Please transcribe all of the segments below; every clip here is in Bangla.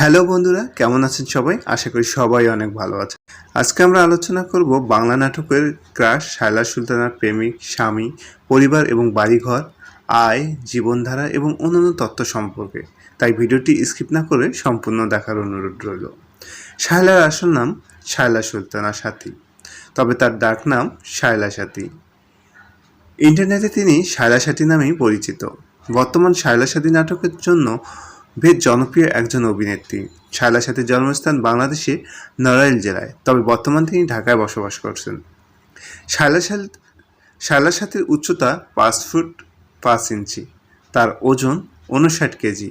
হ্যালো বন্ধুরা, কেমন আছেন সবাই? আশা করি সবাই অনেক ভালো আছে আজকে আমরা আলোচনা করব বাংলা নাটকের ক্রাশ, শায়লা সুলতানার প্রেমিক, স্বামী, পরিবার এবং বাড়িঘর, আয়, জীবনধারা এবং অন্যান্য তথ্য সম্পর্কে। তাই ভিডিওটি স্কিপ না করে সম্পূর্ণ দেখার অনুরোধ রইল। শায়লার আসল নাম শায়লা সুলতানা সাথী, তবে তার ডাক নাম শায়লা সাথী। ইন্টারনেটে তিনি শায়লা সাথী নামেই পরিচিত। বর্তমান শায়লা সাথী নাটকের জন্য বেশ জনপ্রিয় একজন অভিনেত্রী। শায়লা সাথীর জন্মস্থান বাংলাদেশে নড়াইল জেলায়, তবে বর্তমান তিনি ঢাকায় বসবাস করছেন। শায়লা সাথী শায়লা সাথীর উচ্চতা পাঁচ ফুট পাঁচ ইঞ্চি। তার ওজন উনষাট কেজি।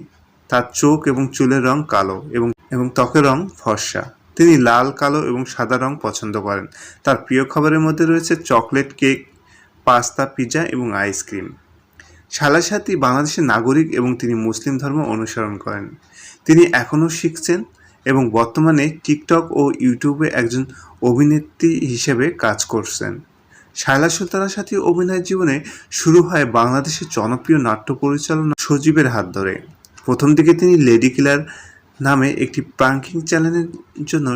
তার চোখ এবং চুলের রং কালো এবং এবং ত্বকের রং ফর্সা। তিনি লাল, কালো এবং সাদা রং পছন্দ করেন। তার প্রিয় খাবারের মধ্যে রয়েছে চকলেট কেক, পাস্তা পিৎজা এবং আইসক্রিম। শালা সাথী বাংলাদেশের নাগরিক এবং তিনি মুসলিম ধর্ম অনুসরণ করেন। তিনি এখনও শিখছেন এবং বর্তমানে টিকটক ও ইউটিউবে একজন অভিনেত্রী হিসেবে কাজ করছেন। শায়লা সুলতানার সাথে অভিনয় জীবনে শুরু হয় বাংলাদেশের জনপ্রিয় নাট্য পরিচালনা সজীবের হাত ধরে। প্রথম দিকে তিনি লেডি কিলার নামে একটি প্রাঙ্কিং চ্যানেলের জন্য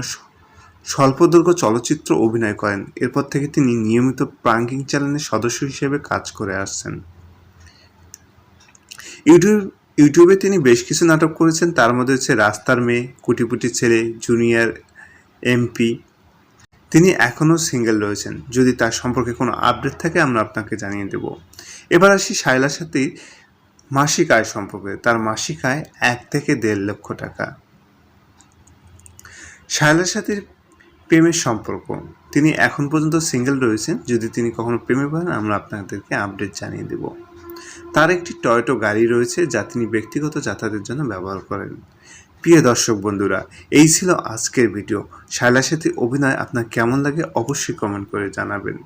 স্বল্পদৈর্ঘ্য চলচ্চিত্র অভিনয় করেন। এরপর থেকে তিনি নিয়মিত প্রাঙ্কিং চ্যানেলের সদস্য হিসেবে কাজ করে আসছেন। ইউটিউব, ইউটিউবে তিনি বেশ কিছু নাটক করেছেন। তার মধ্যে হচ্ছে রাস্তার মেয়ে কুটিপুটি ছেলে, জুনিয়র, এমপি। তিনি এখনও সিঙ্গেল রয়েছেন। যদি তার সম্পর্কে কোনো আপডেট থাকে, আমরা আপনাকে জানিয়ে দেব। এবার আসি শায়লার সাথে মাসিক আয় সম্পর্কে। তার মাসিক আয় এক থেকে দেড় লক্ষ টাকা। শায়লার সাথে প্রেমের সম্পর্ক। তিনি এখন পর্যন্ত সিঙ্গেল রয়েছেন। যদি তিনি কখনো প্রেমে পড়েন, আমরা আপনাদেরকে আপডেট জানিয়ে দেব। তার একটি টয়টো গাড়ি রয়েছে যা তিনি ব্যক্তিগত যাতায়াতের জন্য ব্যবহার করেন। প্রিয় দর্শক বন্ধুরা, এই ছিল আজকের ভিডিও। শায়লা সাথে অভিনয় আপনার কেমন লাগে অবশ্যই কমেন্ট করে জানাবেন।